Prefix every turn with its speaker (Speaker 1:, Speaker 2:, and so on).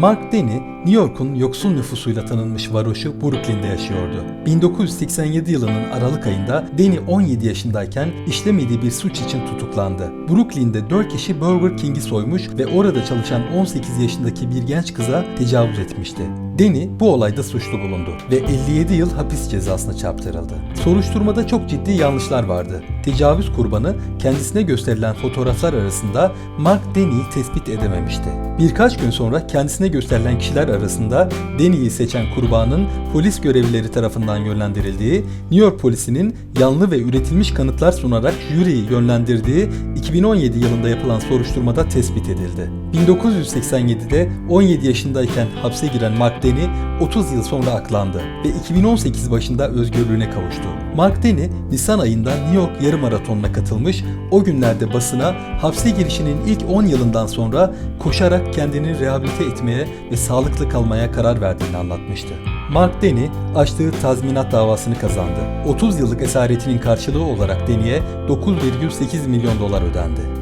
Speaker 1: Mark Denny, New York'un yoksul nüfusuyla tanınmış varoşu Brooklyn'de yaşıyordu. 1987 yılının Aralık ayında Denny 17 yaşındayken işlemediği bir suç için tutuklandı. Brooklyn'de 4 kişi Burger King'i soymuş ve orada çalışan 18 yaşındaki bir genç kıza tecavüz etmişti. Denny bu olayda suçlu bulundu ve 57 yıl hapis cezasına çarptırıldı. Soruşturmada çok ciddi yanlışlar vardı. Tecavüz kurbanı kendisine gösterilen fotoğraflar arasında Mark Denny'i tespit edememişti. Birkaç gün sonra kendisine gösterilen kişiler arasında Denny'i seçen kurbanın polis görevlileri tarafından yönlendirildiği, New York polisinin yanlı ve üretilmiş kanıtlar sunarak jüriyi yönlendirdiği 2017 yılında yapılan soruşturmada tespit edildi. 1987'de 17 yaşındayken hapse giren Mark Denny 30 yıl sonra aklandı ve 2018 başında özgürlüğüne kavuştu. Mark Denny, Nisan ayında New York yarım maratonuna katılmış, o günlerde basına hapse girişinin ilk 10 yılından sonra koşarak kendini rehabilite etmeye ve sağlıklı kalmaya karar verdiğini anlatmıştı. Mark Denny açtığı tazminat davasını kazandı. 30 yıllık esaretinin karşılığı olarak Denny'e 9,8 milyon dolar ödendi.